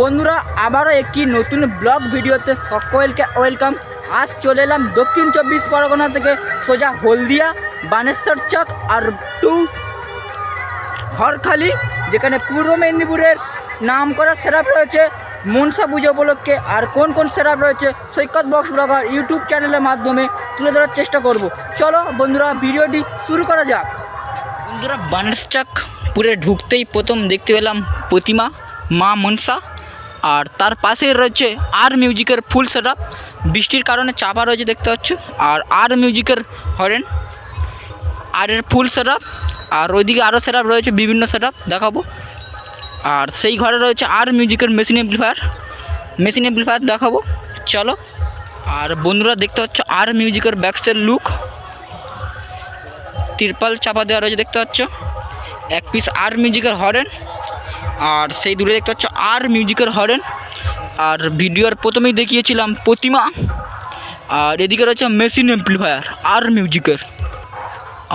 বন্ধুরা, আবারও একটি নতুন ব্লগ ভিডিওতে সকলকে ওয়েলকাম। আজ চলে এলাম দক্ষিণ চব্বিশ পরগনা থেকে সোজা হলদিয়া, বানেশ্বর চক আর টু হরখালি যেখানে পূর্ব মেদিনীপুরের নাম করা সেরাপ রয়েছে, মনসা পুজো উপলক্ষে। আর কোন কোন সেরাপ রয়েছে, সৈকত বক্স ব্লগার ইউটিউব চ্যানেলের মাধ্যমে তুলে ধরার চেষ্টা করব। চলো বন্ধুরা, ভিডিওটি শুরু করা যাক। বন্ধুরা বানেরচাক পুরে ঢুকতেই প্রথম দেখতে পেলাম প্রতিমা, মা মনসা। আর তার পাশেই রয়েছে আর মিউজিকের ফুল সেটআপ বৃষ্টির কারণে চাপা রয়েছে দেখতে পাচ্ছ। আর আর মিউজিকের হরেন। আর এর ফুল সেটআপ আর ওইদিকে আরও সেটআপ রয়েছে, বিভিন্ন সেটআপ দেখাবো। আর সেই ঘরে রয়েছে আর মিউজিকের মেশিন এমপ্লিফায়ার মেশিন এমপ্লিফায়ার দেখাবো। চলো। আর বন্ধুরা দেখতে পাচ্ছ আর মিউজিকের ব্যাক্সের লুক তিরপাল চাপা দেওয়া রয়েছে দেখতে পাচ্ছ। এক পিস আর মিউজিকের হরেন। আর সেই দূরে দেখতে পাচ্ছ আর মিউজিকের হরেন। আর ভিডিওর প্রথমেই দেখিয়েছিলাম প্রতিমা। আর এদিকে রয়েছে মেশিন এমপ্লিফায়ার আর মিউজিকের।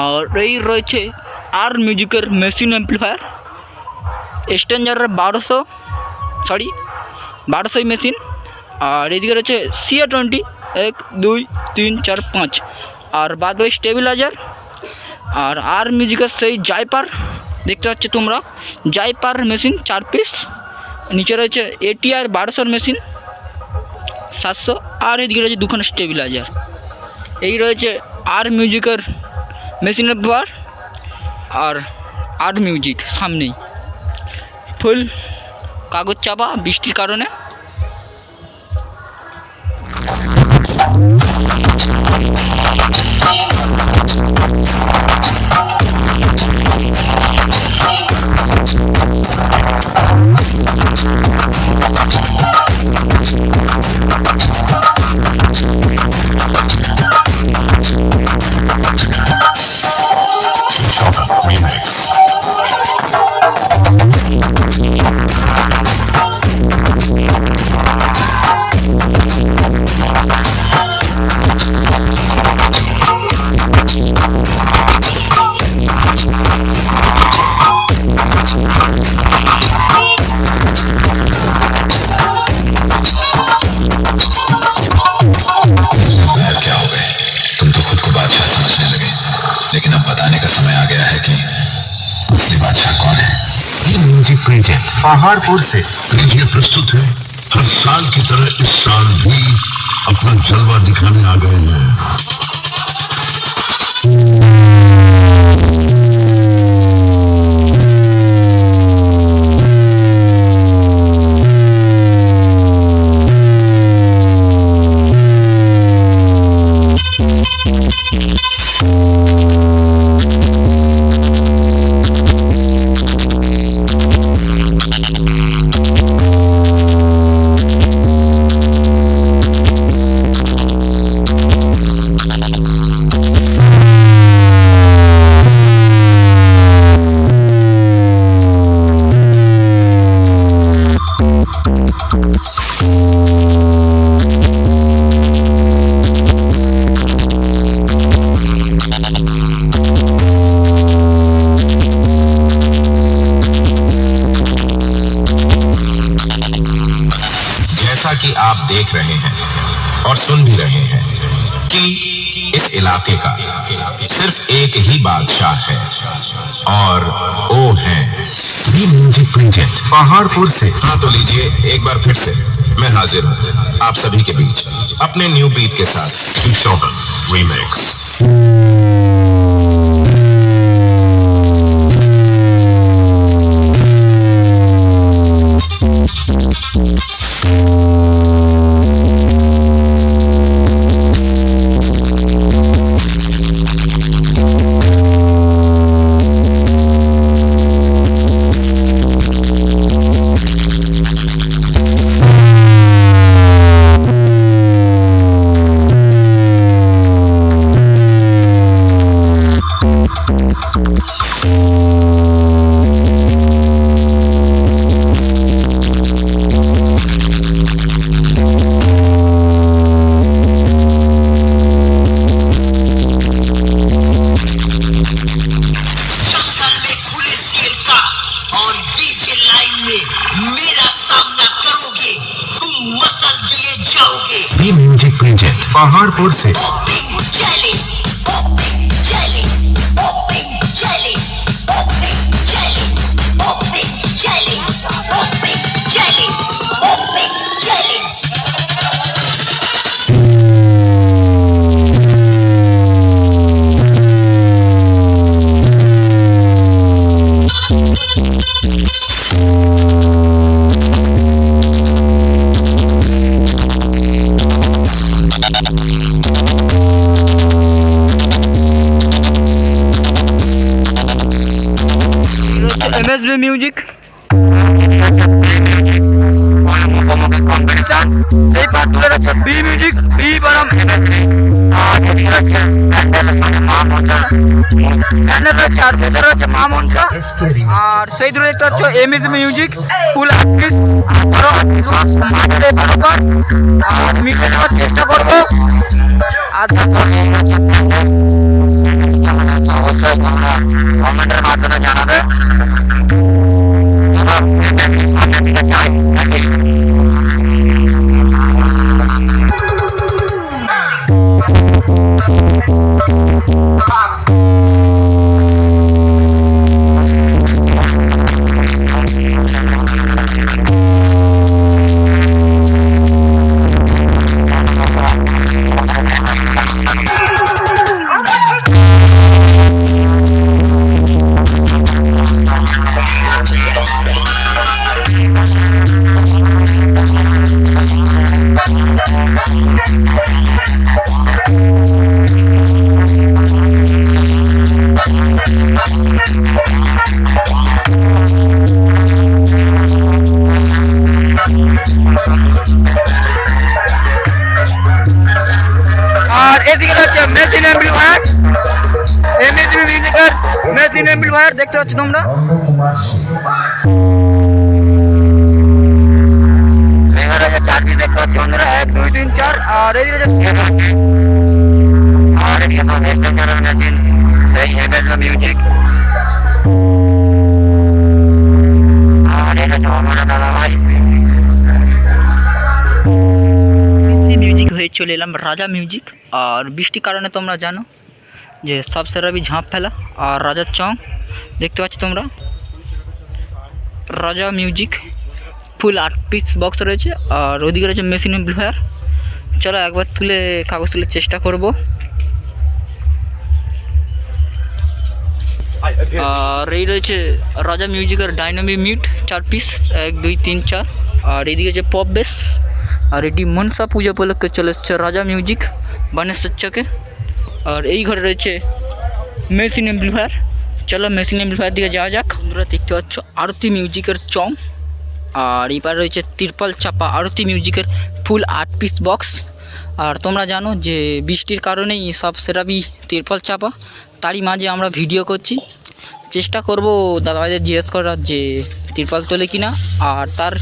আর এই রয়েছে আর মিউজিকের মেশিন এমপ্লিফায়ার স্ট্যান্ডারের বারোশো সরি বারোশোই মেশিন। আর এদিকে রয়েছে সিএ টোয়েন্টি এক, দুই, তিন, চার, পাঁচ। আর বাদ বাই স্টেবিলাইজার আর আর মিউজিকের সেই জাইপার দেখতে পাচ্ছ তোমরা? জাইপার মেশিন চার পিস নিচে রয়েছে এটিআর বারোশোর মেশিন সাতশো, আর এদিকে রয়েছে দুখানা স্টেবিলাইজার এই রয়েছে আর মিউজিকের মেশিনের বার আর আর মিউজিক সামনেই। ফুল কাগজ চাপা বৃষ্টির কারণে। Thank you. प्रेजेंट। पहाड़पुर से। ये प्रस्तुत है हर साल की तरह इस साल भी अपना जलवा दिखाने आ गए हैं। देख रहे हैं और सुन भी रहे हैं कि इस इलाके का सिर्फ़ एक ही बादशाह है और वो है पहाड़पुर से। हाँ तो लीजिए एक बार फिर से मैं हाजिर हूँ आप सभी के बीच अपने न्यू बीट के साथ। पहाड़पुर से। সেই পার্ট তুলে রাখছে বি মিউজিক বি বনাম প্যান্ডেল রয়েছে আর ভেতরে রয়েছে মা মনসা। আর সেই দূরে দেখতে পাচ্ছ এমএস মিউজিক, ফুল আর্টিস্ট, আরও মাঝে ভালোবার আর মিটে দেওয়ার চেষ্টা করব। আর অবশ্যই তোমরা কমেন্টের মাধ্যমে জানাবে। আর এদিকে রয়েছে মেশিন এমপ্লিফায়ার এমএসবি মিউজিকের মেশিন এমপ্লিফায়ার দেখতে পাচ্ছ তোমরা এখানে রয়েছে চার পিস দেখতে পাচ্ছি বন্ধুরা এক দুই তিন চার আর এদিকে রয়েছে আর এদিকে সব এক্সটেন্ডারের মেশিন সেই এমএসবি মিউজিক চলে এলাম রাজা মিউজিক। আর বৃষ্টির কারণে তোমরা জানো যে সব সেরাবি ঝাঁপ ফেলা। আর রাজার চং, দেখতে পাচ্ছ তোমরা? রাজা মিউজিক, ফুল আট পিস বক্স রয়েছে। আর ওদিকে রয়েছে মেশিন এমপ্লিফায়ার চলো একবার তুলে, কাগজ তুলে চেষ্টা করব। আর এই রয়েছে রাজা মিউজিকের ডাইনামি মিট চার পিস এক, দুই, তিন, চার। আর এদিকে যে পপ বেস আর এটি মনসা পূজা উপলক্ষে চলে এসছে রাজা মিউজিক বানেশ্বর চকে আর এই ঘরে রয়েছে মেশিন এমপ্লিফায়ার চলো মেশিন এমপ্লিফায়ার দিকে যাওয়া যাক। বন্ধুরা দেখতে পাচ্ছ আরতি মিউজিকের চং আর এবার রয়েছে তিরপাল চাপা আরতি মিউজিকের ফুল আট পিস বক্স আর তোমরা জানো যে বৃষ্টির কারণেই সব সেরাবি তিরপাল চাপা। তারই মাঝে আমরা ভিডিও করছি। চেষ্টা করব দাদাভাইদের জিজ্ঞেস করার যে তিরপাল তোলে কিনা। আর তার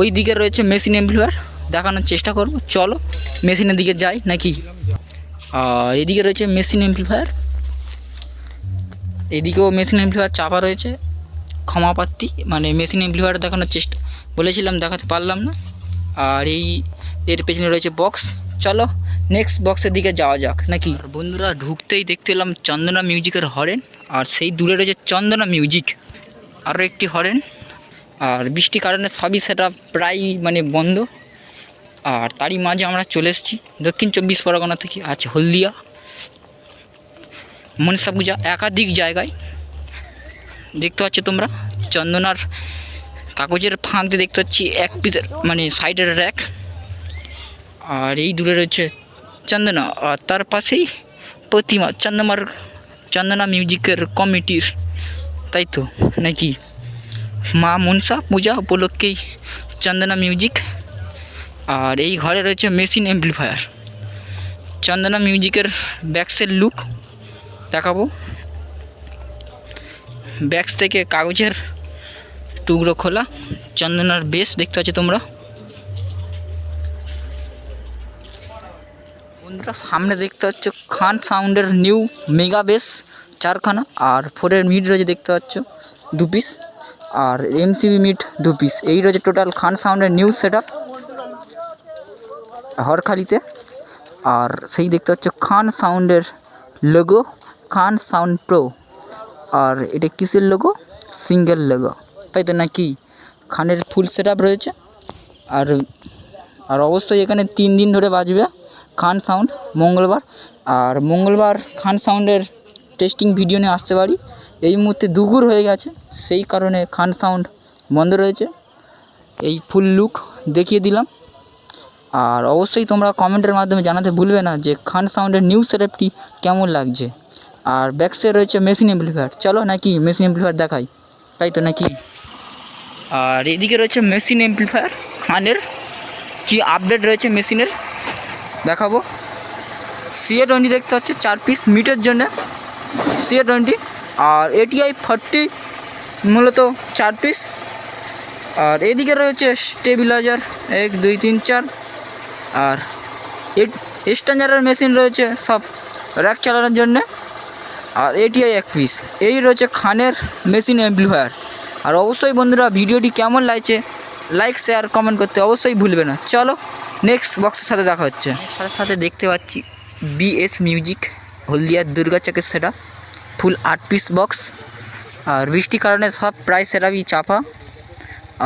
ওই দিকে রয়েছে মেশিন এমপ্লিফায়ার দেখানোর চেষ্টা করব। চলো, মেশিনের দিকে যাই নাকি? আর এদিকে রয়েছে মেশিন এমপ্লিফায়ার এদিকেও মেশিন এমপ্লিফায়ার চাপা রয়েছে। ক্ষমাপাত্তি মানে মেশিন এমপ্লিফায়ার দেখানোর চেষ্টা, বলেছিলাম দেখাতে পারলাম না। আর এই, এর পেছনে রয়েছে বক্স চলো নেক্সট বক্সের দিকে যাওয়া যাক, নাকি? বন্ধুরা, ঢুকতেই দেখতে এলাম চন্দনা মিউজিকের হরেন। আর সেই দূরে রয়েছে চন্দনা মিউজিক আরও একটি হরেন। আর বৃষ্টির কারণে সবই সেটা প্রায় মানে বন্ধ। আর তারই মাঝে আমরা চলে এসেছি দক্ষিণ চব্বিশ পরগনা থেকে আছে হলদিয়া মনসা পূজা একাধিক জায়গায়। দেখতে পাচ্ছ তোমরা, চন্দনার কাগজের ফাঁক দিয়ে দেখতে পাচ্ছি, এক পিসের মানে সাইডের র্যাক আর এই দূরে রয়েছে চন্দনা, আর তার পাশেই প্রতিমা, চন্দমার, চন্দনা মিউজিকের কমিটির, তাই তো? নাকি? মা মনসা পূজা উপলক্ষেই চন্দনা মিউজিক আর এই ঘরে রয়েছে মেশিন এমপ্লিফায়ার চন্দনা মিউজিকের ব্যাক্সের লুক দেখাবো। ব্যাক্স থেকে কাগজের টুকরো খোলা। চন্দনার বেস দেখতে পাচ্ছ তোমরা। বন্ধুরা, সামনে দেখতে পাচ্ছ খান সাউন্ডের নিউ মেগা বেস চারখানা। আর ফোরের মিড রয়েছে দেখতে পাচ্ছ দু পিস আর এমসিবি মিড দু পিস এই রয়েছে টোটাল খান সাউন্ডের নিউ সেট হরখালিতে। আর সেই দেখতে পাচ্ছ খান সাউন্ডের লোগো খান সাউন্ড প্রো আর এটা কিসের লোগো সিঙ্গেল লোগো তাই তো নাকি? খানের ফুল সেট আপ রয়েছে। আর আর অবশ্যই এখানে তিন দিন ধরে বাজবে খান সাউন্ড মঙ্গলবার। আর মঙ্গলবার খান সাউন্ডের টেস্টিং ভিডিও নিয়ে আসতে পারি। এই মুহূর্তে দুপুর হয়ে গেছে। সেই কারণে খান সাউন্ড বন্ধ রয়েছে। এই ফুল লুক দেখিয়ে দিলাম। আর অবশ্যই তোমরা কমেন্টের মাধ্যমে জানাতে ভুলবে না যে খান সাউন্ডের নিউ সেটআপটি কেমন লাগছে। আর ব্যাক সাইড রয়েছে মেশিন এমপ্লিফায়ার চলো নাকি মেশিন এমপ্লিফায়ার দেখাই। তাই তো নাকি? আর এদিকে রয়েছে মেশিন এমপ্লিফায়ার খানের। কি আপডেট রয়েছে মেশিনের? দেখাবো। সিএ টোয়েন্টি দেখতে হচ্ছে চার পিস মিটের জন্য। সিএ টোয়েন্টি আর এটিআই ফর্টি মূলত চার পিস আর এদিকে রয়েছে স্টেবিলাইজার এক, দুই, তিন, চার। আর স্ট্যান্ডার্ডের মেশিন রয়েছে সব র্যাক চালানোর জন্যে। আর এটিআই এক পিস এই রয়েছে খানের মেশিন অ্যাম্পলিফায়ার আর অবশ্যই বন্ধুরা ভিডিওটি কেমন লাগছে লাইক শেয়ার কমেন্ট করতে অবশ্যই ভুলবে না। চলো নেক্সট বক্সের সাথে দেখা হচ্ছে। সাথে সাথে দেখতে পাচ্ছি বিএস মিউজিক হলদিয়ার দুর্গা চকের সেটা। ফুল আট পিস বক্স আর বৃষ্টির কারণে সব প্রায় সেরাবই চাপা।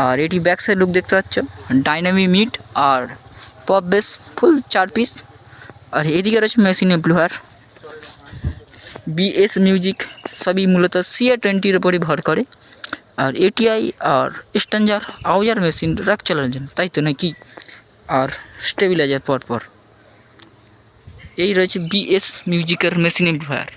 আর এটি ব্যাক সাইড লুক দেখতে পাচ্ছ। ডাইনামি মিট আর পপ বেস, ফুল চার পিস। আর এদিকে রয়েছে মেশিন এমপ্লিফায়ার। বিএস মিউজিক, সবই মূলত সিএ টোয়েন্টির ওপরই ভর করে। আর এটিআই আর স্ট্যান্ডার আউজার মেশিন রাখ চালানোর জন্য। তাই তো নাকি? আর স্টেবিলাইজার পর পর এই রয়েছে বিএস মিউজিকের মেশিন এমপ্লিফায়ার।